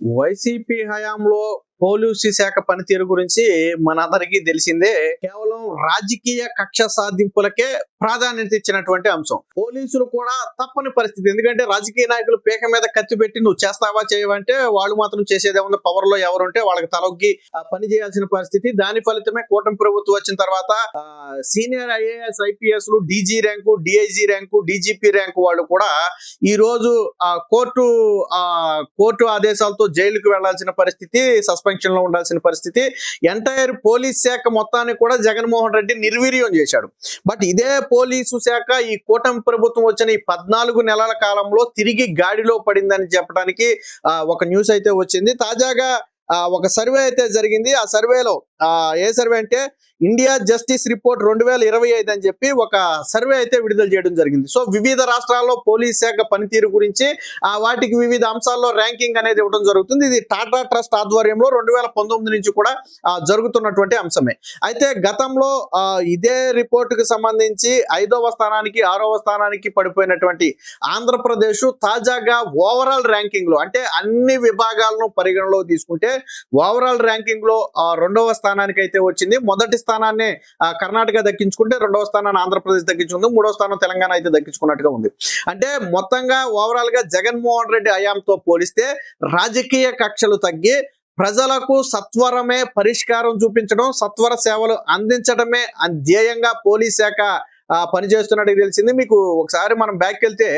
YCP హయాంలో police శాఖ పనితీరు గురించి మనందరికీ తెలిసిందే కేవలం రాజకీయ కక్ష సాధింపులకే ప్రాధాన్యత ఇచ్చినటువంటి అంశం. పోలీసులు కూడా తప్పని పరిస్థితి. ఎందుకంటే రాజకీయ నాయకులు పేక మీద కత్తి పెట్టి నువ్వు చేస్తావా చేయవంటే వాళ్ళు మాత్రం చేసేదే ఉంది. పవర్లో ఎవరుంటే వాళ్ళకి తలొగ్గి పని చేయాల్సిన పరిస్థితి. దాని ఫలితమే కూటమి ప్రభుత్వం వచ్చిన తర్వాత సీనియర్ ఐఏఎస్ ఐపీఎస్లు DG rank DIG rank DGP rank వాళ్ళు కూడా ఈ రోజు ఆ కోర్టు ఆ కోర్టు ఆదేశాలతో జైలుకు వెళ్ళాల్సిన పరిస్థితి సస్పెండ్ లో ఉండాల్సిన పరిస్థితి. ఎంటైర్ పోలీస్ శాఖ మొత్తాన్ని కూడా జగన్మోహన్ రెడ్డి నిర్వీర్యం చేశాడు. బట్ ఇదే పోలీసు శాఖ ఈ కూటమి ప్రభుత్వం వచ్చిన ఈ పద్నాలుగు నెలల కాలంలో తిరిగి గాడిలో పడిందని చెప్పడానికి ఆ, ఒక న్యూస్ అయితే వచ్చింది. తాజాగా ఒక సర్వే అయితే జరిగింది. ఆ సర్వేలో ఆ, ఏ సర్వే అంటే ఇండియా జస్టిస్ రిపోర్ట్ రెండు వేల ఇరవై ఐదు అని చెప్పి ఒక సర్వే అయితే విడుదల చేయడం జరిగింది. సో వివిధ రాష్ట్రాల్లో పోలీస్ శాఖ పనితీరు గురించి ఆ వాటికి వివిధ అంశాల్లో ర్యాంకింగ్ అనేది ఇవ్వడం జరుగుతుంది. ఇది టాటా ట్రస్ట్ ఆధ్వర్యంలో రెండు వేల పంతొమ్మిది నుంచి కూడా జరుగుతున్నటువంటి అంశమే. అయితే గతంలో ఆ, ఇదే రిపోర్టుకి సంబంధించి ఐదవ స్థానానికి ఆరవ స్థానానికి పడిపోయినటువంటి ఆంధ్రప్రదేశ్ తాజాగా ఓవరాల్ ర్యాంకింగ్లో అంటే అన్ని విభాగాలను పరిగణలో తీసుకుంటే ఓవరాల్ ర్యాంకింగ్లో రెండవ స్థానానికి అయితే వచ్చింది. మొదటి స్థానాన్ని కర్ణాటక దక్కించుకుంటే రెండవ స్థానాన్ని ఆంధ్రప్రదేశ్ దక్కించుకుంది. మూడవ స్థానం తెలంగాణ అయితే దక్కించుకున్నట్టుగా ఉంది. అంటే మొత్తంగా ఓవరాల్గా జగన్మోహన్ రెడ్డి హయాంతో పోలిస్తే రాజకీయ కక్షలు తగ్గి ప్రజలకు సత్వరమే పరిష్కారం చూపించడం సత్వర సేవలు అందించడమే ధ్యేయంగా పోలీస్ శాఖ ఆ, పనిచేస్తున్నట్టు తెలిసింది. మీకు ఒకసారి మనం బ్యాక్ వెళ్తే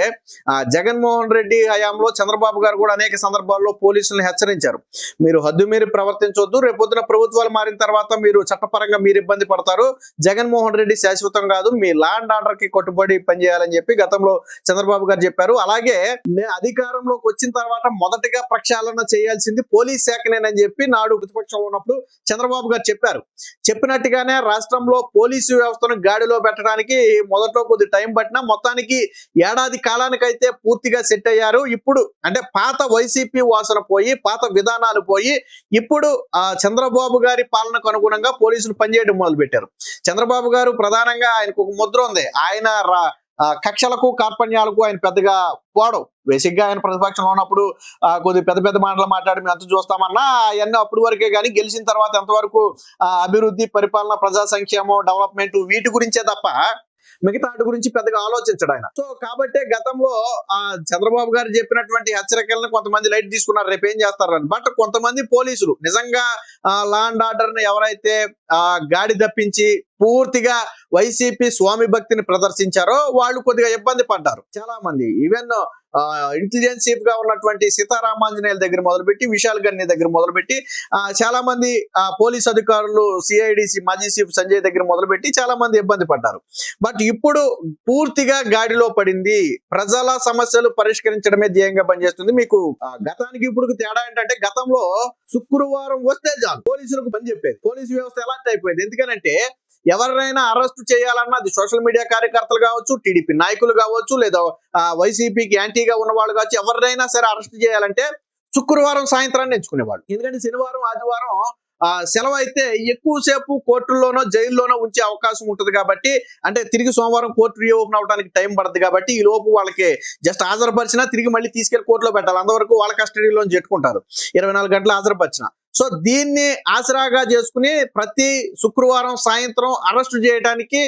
ఆ, జగన్మోహన్ రెడ్డి హయాంలో చంద్రబాబు గారు కూడా అనేక సందర్భాల్లో పోలీసులను హెచ్చరించారు. మీరు హద్దు మీరు ప్రవర్తించొద్దు. రేపొద్దున ప్రభుత్వాలు మారిన తర్వాత మీరు చట్టపరంగా మీరు ఇబ్బంది పడతారు. జగన్మోహన్ రెడ్డి శాశ్వతం కాదు. మీ ల్యాండ్ ఆర్డర్కి కట్టుబడి పనిచేయాలని చెప్పి గతంలో చంద్రబాబు గారు చెప్పారు. అలాగే అధికారంలోకి వచ్చిన తర్వాత మొదటగా ప్రక్షాళన చేయాల్సింది పోలీస్ శాఖనేనని చెప్పి నాడు ప్రతిపక్షంలో ఉన్నప్పుడు చంద్రబాబు గారు చెప్పారు. చెప్పినట్టుగానే రాష్ట్రంలో పోలీసు వ్యవస్థను గాడిలో పెట్టడానికి మొదట్లో కొద్ది టైం పట్టినా మొత్తానికి ఏడాది కాలానికైతే పూర్తిగా సెట్ అయ్యారు. ఇప్పుడు అంటే పాత వైసీపీ వాసన పోయి పాత విధానాలు పోయి ఇప్పుడు ఆ చంద్రబాబు గారి పాలనకు అనుగుణంగా పోలీసులు పనిచేయడం మొదలు పెట్టారు చంద్రబాబు గారు ప్రధానంగా ఆయనకు ఒక ముద్ర ఉంది. ఆయన కక్షలకు కార్పణ్యాలకు ఆయన పెద్దగా పోవడం బేసిక్గా ఆయన ప్రతిపక్షంలో ఉన్నప్పుడు కొద్ది పెద్ద పెద్ద మాటలు మాట్లాడి మేము ఎంత చూస్తామన్నా అవన్నీ అప్పటి వరకే కానీ గెలిచిన తర్వాత ఎంతవరకు అభివృద్ధి పరిపాలన ప్రజా సంక్షేమం డెవలప్మెంట్ వీటి గురించే తప్ప మిగతా వాటి గురించి పెద్దగా ఆలోచించడు ఆయన. సో కాబట్టి గతంలో ఆ చంద్రబాబు గారు చెప్పినటువంటి హెచ్చరికలను కొంతమంది లైట్ తీసుకున్నారు రేపు ఏం చేస్తారని. బట్ కొంతమంది పోలీసులు నిజంగా లా అండ్ ఆర్డర్ని ఎవరైతే ఆ గాడి తప్పించి పూర్తిగా వైసీపీ స్వామి భక్తిని ప్రదర్శించారో వాళ్ళు కొద్దిగా ఇబ్బంది పడ్డారు. చాలా మంది ఈవెన్ ఇంటెలిజెన్స్ చీఫ్గా ఉన్నటువంటి సీతారామాంజనేయుల దగ్గర మొదలుపెట్టి విశాల్ గన్ని దగ్గర మొదలుపెట్టి ఆ, చాలా మంది ఆ, పోలీస్ అధికారులు సిఐడిసి మాజీ చీఫ్ సంజయ్ దగ్గర మొదలుపెట్టి చాలా మంది ఇబ్బంది పడ్డారు. బట్ ఇప్పుడు పూర్తిగా గాడిలో పడింది ప్రజల సమస్యలు పరిష్కరించడమే ధ్యేయంగా పనిచేస్తుంది. మీకు గతానికి ఇప్పుడు తేడా ఏంటంటే గతంలో శుక్రవారం వస్తే చాలు పోలీసులకు పని చెప్పేది. పోలీసు వ్యవస్థ ఎలాంటి అయిపోయింది ఎందుకనంటే ఎవరినైనా అరెస్ట్ చేయాలన్నా అది సోషల్ మీడియా కార్యకర్తలు కావచ్చు టీడీపీ నాయకులు కావచ్చు లేదా వైసీపీకి యాంటీగా ఉన్న వాళ్ళు కావచ్చు ఎవరినైనా సరే అరెస్ట్ చేయాలంటే శుక్రవారం సాయంత్రాన్ని ఎంచుకునేవాళ్ళు. ఎందుకంటే శనివారం ఆదివారం సెలవు అయితే ఎక్కువసేపు కోర్టుల్లోనో జైల్లోనో ఉంచే అవకాశం ఉంటుంది కాబట్టి అంటే తిరిగి సోమవారం కోర్టు రీఓపెన్ అవడానికి టైం పడుతుంది కాబట్టి ఈ లోపు వాళ్ళకి జస్ట్ హాజరుపరిచినా తిరిగి మళ్ళీ తీసుకెళ్ళి కోర్టులో పెట్టాలి. అంతవరకు వాళ్ళ కస్టడీలో చెట్టుకుంటారు. ఇరవై నాలుగు గంటలు హాజరుపరిచిన. సో దీన్ని ఆసరాగా చేసుకుని ప్రతి శుక్రవారం సాయంత్రం అరెస్ట్ చేయడానికి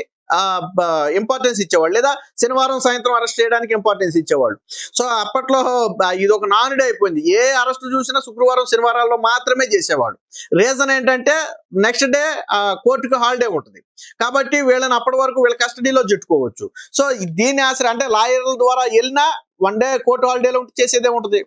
ఇంపార్టెన్స్ ఇచ్చేవాళ్ళు. లేదా శనివారం సాయంత్రం అరెస్ట్ చేయడానికి ఇంపార్టెన్స్ ఇచ్చేవాళ్ళు. సో అప్పట్లో ఇది ఒక నానుడే అయిపోయింది. ఏ అరెస్ట్ చూసినా శుక్రవారం శనివారాల్లో మాత్రమే చేసేవాడు. రీజన్ ఏంటంటే నెక్స్ట్ డే కోర్టుకు హాలిడే ఉంటుంది. కాబట్టి వీళ్ళని అప్పటి వరకు వీళ్ళ కస్టడీలో చుట్టుకోవచ్చు. సో దీని ఆశ్రయం అంటే లాయర్ల ద్వారా వెళ్ళినా వన్ డే కోర్టు హాలిడేలో ఉంటే చేసేదే ఉంటుంది.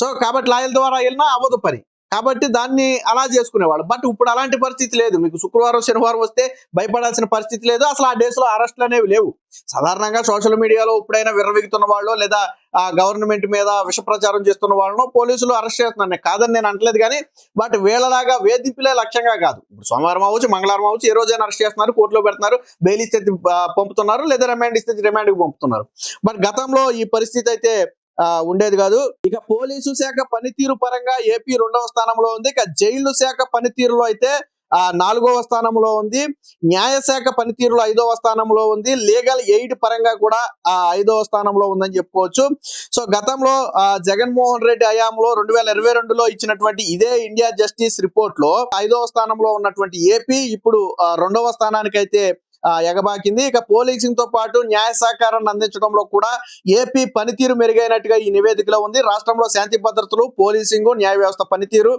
సో కాబట్టి లాయర్ల ద్వారా వెళ్ళినా అవ్వదు పని. కాబట్టి దాన్ని అలా చేసుకునేవాళ్ళు. బట్ ఇప్పుడు అలాంటి పరిస్థితి లేదు. మీకు శుక్రవారం శనివారం వస్తే భయపడాల్సిన పరిస్థితి లేదు. అసలు ఆ డేస్లో అరెస్టులు అనేవి లేవు. సాధారణంగా సోషల్ మీడియాలో ఎప్పుడైనా విర్రవిగుతున్న వాళ్ళు లేదా ఆ గవర్నమెంట్ మీద విష ప్రచారం చేస్తున్న వాళ్ళను పోలీసులు అరెస్ట్ చేస్తున్నారు. కాదని నేను అంటలేదు కానీ బట్ వీళ్ళలాగా వేధింపులే లక్ష్యంగా కాదు. ఇప్పుడు సోమవారం అవ్వచ్చు మంగళవారం అవ్వచ్చు ఏ రోజైనా అరెస్ట్ చేస్తున్నారు కోర్టులో పెడుతున్నారు బెయిల్ ఇస్తే పంపుతున్నారు లేదా రిమాండ్ ఇస్తే రిమాండ్కి పంపుతున్నారు. బట్ గతంలో ఈ పరిస్థితి అయితే ఉండేది కాదు. ఇక పోలీసు శాఖ పనితీరు పరంగా ఏపీ రెండవ స్థానంలో ఉంది. ఇక జైలు శాఖ పనితీరులో అయితే ఆ నాలుగవ స్థానంలో ఉంది. న్యాయశాఖ పనితీరులో ఐదవ స్థానంలో ఉంది. లీగల్ ఎయిడ్ పరంగా కూడా ఆ ఐదవ స్థానంలో ఉందని చెప్పుకోవచ్చు. సో గతంలో ఆ, జగన్మోహన్ రెడ్డి హయాంలో రెండు వేల ఇరవై రెండులో ఇచ్చినటువంటి ఇదే ఇండియా జస్టిస్ రిపోర్ట్లో ఐదవ స్థానంలో ఉన్నటువంటి ఏపీ ఇప్పుడు రెండవ స్థానానికి అయితే ఎగబాకింది. ఇక పోలీసింగ్తో పాటు న్యాయ సహకారాన్ని అందించడంలో కూడా ఏపీ పనితీరు మెరుగైనట్టుగా ఈ నివేదికలో ఉంది. రాష్ట్రంలో శాంతి భద్రతలు పోలీసింగ్ న్యాయ వ్యవస్థ పనితీరు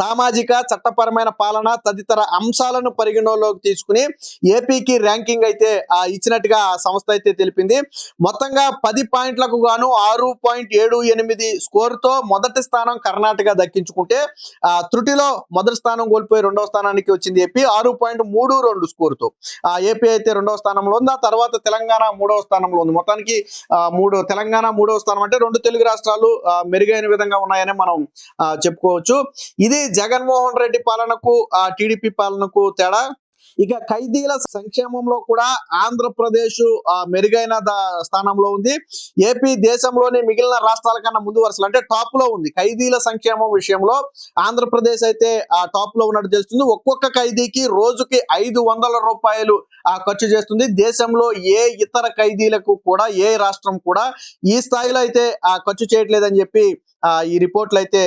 సామాజిక చట్టపరమైన పాలన తదితర అంశాలను పరిగణలోకి తీసుకుని ఏపీకి ర్యాంకింగ్ అయితే ఇచ్చినట్టుగా ఆ సంస్థ అయితే తెలిపింది. మొత్తంగా పది పాయింట్లకు గాను ఆరు పాయింట్ ఏడు ఎనిమిది స్కోర్తో మొదటి స్థానం కర్ణాటక దక్కించుకుంటే ఆ త్రుటిలో మొదటి స్థానం కోల్పోయి రెండవ స్థానానికి వచ్చింది ఏపీ. ఆరు పాయింట్ మూడు రెండు స్కోర్తో ఆ ఏపీ అయితే రెండవ స్థానంలో ఉంది? ఆ తర్వాత తెలంగాణ మూడవ స్థానంలో ఉంది. మొత్తానికి ఆ, మూడు తెలంగాణ మూడవ స్థానం అంటే రెండు తెలుగు రాష్ట్రాలు మెరుగైన విధంగా ఉన్నాయని మనం ఆ, చెప్పుకోవచ్చు. ఇది జగన్మోహన్ రెడ్డి పాలనకు ఆ టీడీపీ పాలనకు తేడా? ఇక ఖైదీల సంక్షేమంలో కూడా ఆంధ్రప్రదేశ్ మెరుగైన స్థానంలో ఉంది. ఏపీ దేశంలోని మిగిలిన రాష్ట్రాల కన్నా ముందు వరుసలు అంటే టాప్లో ఉంది. ఖైదీల సంక్షేమం విషయంలో ఆంధ్రప్రదేశ్ అయితే ఆ టాప్లో ఉన్నట్టు తెలుస్తుంది. ఒక్కొక్క ఖైదీకి రోజుకి ఐదు వందల రూపాయలు ఆ ఖర్చు చేస్తుంది. దేశంలో ఏ ఇతర ఖైదీలకు కూడా ఏ రాష్ట్రం కూడా ఈ స్థాయిలో అయితే ఆ ఖర్చు చేయట్లేదని చెప్పి ఈ రిపోర్ట్లు అయితే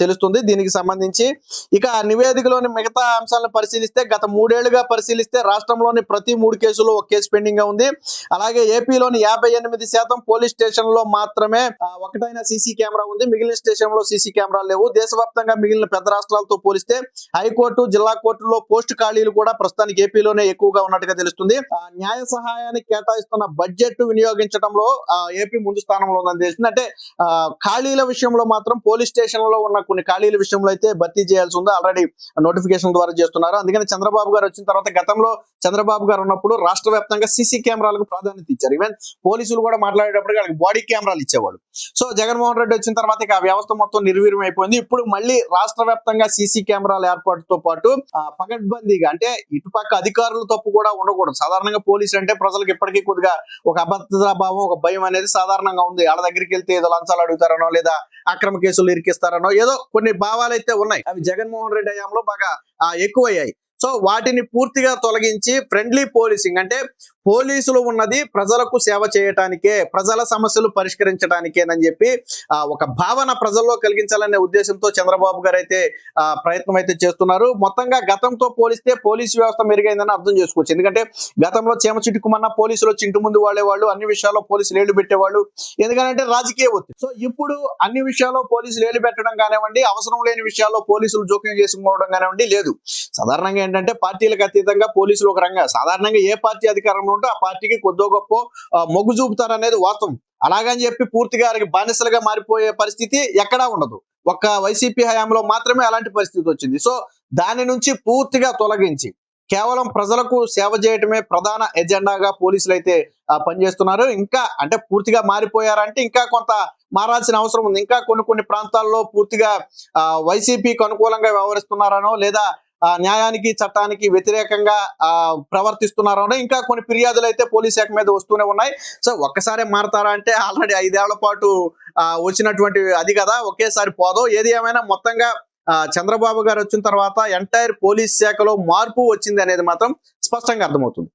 తెలుస్తుంది. దీనికి సంబంధించి ఇక నివేదికలోని మిగతా అంశాలను పరిశీలిస్తే గత మూడేళ్ళుగా పరిశీలిస్తే రాష్ట్రంలోని ప్రతి మూడు కేసులు ఒక కేసు పెండింగ్గా ఉంది. అలాగే ఏపీలోని యాభై ఎనిమిది శాతం పోలీస్ స్టేషన్లో మాత్రమే ఒకటైన సీసీ కెమెరా ఉంది. మిగిలిన స్టేషన్లో సీసీ కెమెరాలు లేవు. దేశవ్యాప్తంగా మిగిలిన పెద్ద రాష్ట్రాలతో పోలిస్తే హైకోర్టు జిల్లా కోర్టులో పోస్ట్ ఖాళీలు కూడా ప్రస్తుతానికి ఏపీలోనే ఎక్కువగా ఉన్నట్టుగా తెలుస్తుంది. ఆ, న్యాయ సహాయానికి కేటాయిస్తున్న బడ్జెట్ వినియోగించడంలో ఆ, ఏపీ ముందు స్థానంలో ఉందని తెలిసింది. అంటే ఆ, ఖాళీల విషయంలో మాత్రం పోలీస్ స్టేషన్లో ఉన్న కొన్ని ఖాళీల విషయంలో అయితే భర్తీ చేయాల్సి ఉందో ఆల్రెడీ నోటిఫికేషన్ ద్వారా చేస్తున్నారు. అందుకని చంద్రబాబు గారు వచ్చిన తర్వాత గతంలో చంద్రబాబు గారు ఉన్నప్పుడు రాష్ట్ర వ్యాప్తంగా సీసీ కెమెరాలకు ప్రాధాన్యత ఇచ్చారు. ఈవెన్ పోలీసులు కూడా మాట్లాడేటప్పుడు వాళ్ళకి బాడీ కెమెరాలు ఇచ్చేవాళ్ళు. సో జగన్మోహన్ రెడ్డి వచ్చిన తర్వాత ఇక ఆ వ్యవస్థ మొత్తం నిర్వీర్యం అయిపోయింది. ఇప్పుడు మళ్ళీ రాష్ట్ర వ్యాప్తంగా సీసీ కెమెరాల ఏర్పాటుతో పాటు ఆ, పకడ్బందీగా అంటే ఇటుపక్క అధికారుల తప్పు కూడా ఉండకూడదు. సాధారణంగా పోలీసులు అంటే ప్రజలకు ఇప్పటికీ కొద్దిగా ఒక అభద్రతా భావం ఒక భయం అనేది సాధారణంగా ఉంది. వాళ్ళ దగ్గరికి వెళ్తే ఏదో లంచాలు అడుగుతారనో లేదా అక్రమ కేసులు ఇరికిస్తారనో ఏదో కొన్ని భావాలు అయితే ఉన్నాయి. అవి జగన్మోహన్ రెడ్డి హయాంలో బాగా ఆ, ఎక్కువయ్యాయి. సో వాటిని పూర్తిగా తొలగించి ఫ్రెండ్లీ పోలీసింగ్ అంటే పోలీసులు ఉన్నది ప్రజలకు సేవ చేయటానికే ప్రజల సమస్యలు పరిష్కరించడానికేనని చెప్పి ఆ, ఒక భావన ప్రజల్లో కలిగించాలనే ఉద్దేశంతో చంద్రబాబు గారు అయితే ఆ, ప్రయత్నం అయితే చేస్తున్నారు. మొత్తంగా గతంతో పోలిస్తే పోలీసు వ్యవస్థ మెరుగైందని అర్థం చేసుకోవచ్చు. ఎందుకంటే గతంలో చేమ చిట్టుకుమన్న పోలీసులు చింటు ముందు వాళ్ళేవాళ్ళు అన్ని విషయాల్లో పోలీసులు ఏళ్ళు పెట్టేవాళ్ళు. ఎందుకంటే రాజకీయ ఒత్తిడి. సో ఇప్పుడు అన్ని విషయాల్లో పోలీసులు ఏళ్ళు పెట్టడం కానివ్వండి అవసరం లేని విషయాల్లో పోలీసులు జోక్యం చేసుకోవడం కానివ్వండి లేదు. సాధారణంగా ఏంటంటే పార్టీలకు అతీతంగా పోలీసులు ఒక రంగా. సాధారణంగా ఏ పార్టీ అధికారంలో ఉంటే ఆ పార్టీకి కొద్దో గొప్ప మొగ్గు చూపుతారు అనేది వాస్తవం అలాగని చెప్పి పూర్తిగా బానిసలుగా మారిపోయే పరిస్థితి ఎక్కడా ఉండదు. ఒక్క వైసీపీ హయాంలో మాత్రమే అలాంటి పరిస్థితి వచ్చింది. సో దాని నుంచి పూర్తిగా తొలగించి కేవలం ప్రజలకు సేవ చేయటమే ప్రధాన ఎజెండాగా పోలీసులు అయితే పనిచేస్తున్నారు. ఇంకా అంటే పూర్తిగా మారిపోయారంటే ఇంకా కొంత మారాల్సిన అవసరం ఉంది. ఇంకా కొన్ని కొన్ని ప్రాంతాల్లో పూర్తిగా వైసీపీకి అనుకూలంగా వ్యవహరిస్తున్నారనో లేదా న్యాయానికి చట్టానికి వ్యతిరేకంగా ఆ, ప్రవర్తిస్తున్నారనో ఇంకా కొన్ని ఫిర్యాదులు అయితే పోలీస్ శాఖ మీద వస్తూనే ఉన్నాయి. సో ఒక్కసారే మారతారా అంటే ఆల్రెడీ ఐదేళ్ళ పాటు వచ్చినటువంటి అది కదా ఒకేసారి పోదో. ఏది ఏమైనా మొత్తంగా ఆ, చంద్రబాబు గారు వచ్చిన తర్వాత ఎంటైర్ పోలీస్ శాఖలో మార్పు వచ్చింది అనేది మాత్రం స్పష్టంగా అర్థమవుతుంది.